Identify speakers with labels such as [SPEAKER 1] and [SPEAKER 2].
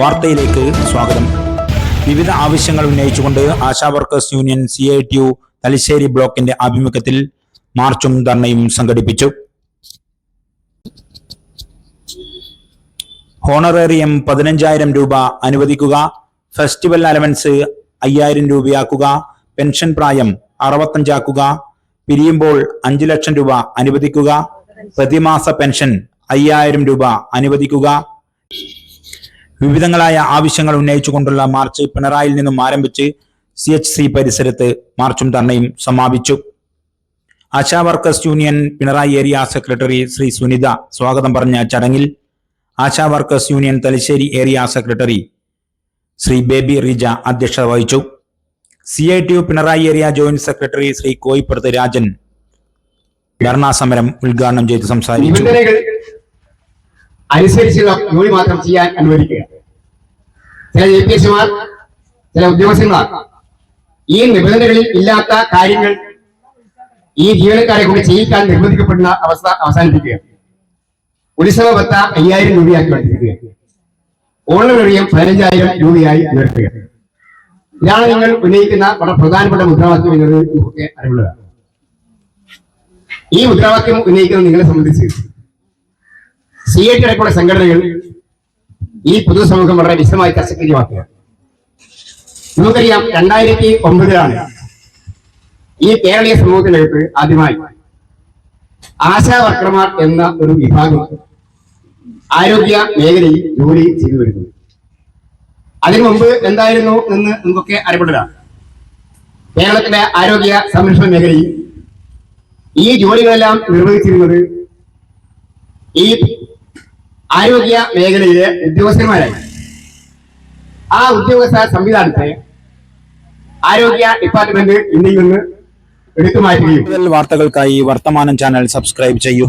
[SPEAKER 1] വാർത്തയിലേക്ക് സ്വാഗതം. വിവിധ ആവശ്യങ്ങൾ ഉന്നയിച്ചുകൊണ്ട് ASHA workers union C I T U Thalassery ബ്ലോക്കിന്റെ ആഭിമുഖ്യത്തിൽ മാർച്ചും ധർണയും സംഘടിപ്പിച്ചു. ഹോണറേറിയം പതിനഞ്ചായിരം രൂപ അനുവദിക്കുക ഫെസ്റ്റിവൽ അലവൻസ് അയ്യായിരം രൂപയാക്കുക പെൻഷൻ പ്രായം അറുപത്തഞ്ചാക്കുക പിരിയുമ്പോൾ അഞ്ചു ലക്ഷം രൂപ അനുവദിക്കുക പ്രതിമാസ പെൻഷൻ അയ്യായിരം രൂപ അനുവദിക്കുക വിവിധങ്ങളായ ആവശ്യങ്ങൾ ഉന്നയിച്ചുകൊണ്ടുള്ള മാർച്ച് പിണറായിൽ നിന്നും ആരംഭിച്ച് സി എച്ച് സി പരിസരത്ത് മാർച്ചും ധർണയും സമാപിച്ചു. ASHA workers union Pinarayi area secretary Shri Sunitha സ്വാഗതം പറഞ്ഞ ചടങ്ങിൽ ASHA workers union Thalassery area secretary Shri Baby Rija അധ്യക്ഷത വഹിച്ചു. C I T U Pinarayi area joint secretary Shri Koyippurath Rajan dharna സമരം ഉദ്ഘാടനം ചെയ്ത് സംസാരിച്ചു.
[SPEAKER 2] അനുസരിച്ചുള്ള ജോലി മാത്രം ചെയ്യാൻ അനുവദിക്കുക. ചില ജെ പി എസ്മാർ ചില ഉദ്യോഗസ്ഥന്മാർ ഈ നിബന്ധനകളിൽ ഇല്ലാത്ത കാര്യങ്ങൾ ഈ ജീവനക്കാരെ കൊണ്ട് ചെയ്യിക്കാൻ നിർബന്ധിക്കപ്പെടുന്ന അവസ്ഥ അവസാനിപ്പിക്കുക. ഉത്സവ ഭത്ത അയ്യായിരം രൂപയാക്കി വർദ്ധിപ്പിക്കുക ഓണറിയം പതിനഞ്ചായിരം രൂപയായി ഉയർത്തുക. ഇതാണ് നിങ്ങൾ ഉന്നയിക്കുന്ന വളരെ പ്രധാനപ്പെട്ട മുദ്രാവാക്യം എന്നത് നമുക്ക് അറിവുള്ളതാണ്. ഈ മുദ്രാവാക്യം ഉന്നയിക്കുന്നത് നിങ്ങളെ സംബന്ധിച്ച് സി ഐ ടി അടക്കമുള്ള സംഘടനകൾ ഈ പൊതുസമൂഹം വളരെ വിശദമായി ചർച്ചയ്ക്ക് നമുക്കറിയാം രണ്ടായിരത്തി ഒമ്പതിലാണ് ഈ കേരളീയ സമൂഹത്തിനകത്ത് ആദ്യമായി ആശാ വർക്കർമാർ എന്ന ഒരു വിഭാഗം ആരോഗ്യ മേഖലയിൽ ജോലി ചെയ്തു വരുന്നത് അതിനു മുമ്പ് എന്തായിരുന്നു എന്ന് നമുക്കൊക്കെ അറിവുള്ളതാണ് കേരളത്തിലെ ആരോഗ്യ സംരക്ഷണ മേഖലയിൽ ഈ ജോലികളെല്ലാം നിർവഹിച്ചിരുന്നത് ഈ ആരോഗ്യ മേഖലയിലെ ഉദ്യോഗസ്ഥന്മാരായി. ആ ഉദ്യോഗസ്ഥ സംവിധാനത്തെ ആരോഗ്യ ഡിപ്പാർട്ട്മെന്റ് ഇന്ത്യയിൽ നിന്ന് എടുത്തു മാറ്റുകയും
[SPEAKER 1] കൂടുതൽ വാർത്തകൾക്കായി വർത്തമാനം ചാനൽ സബ്സ്ക്രൈബ് ചെയ്യൂ.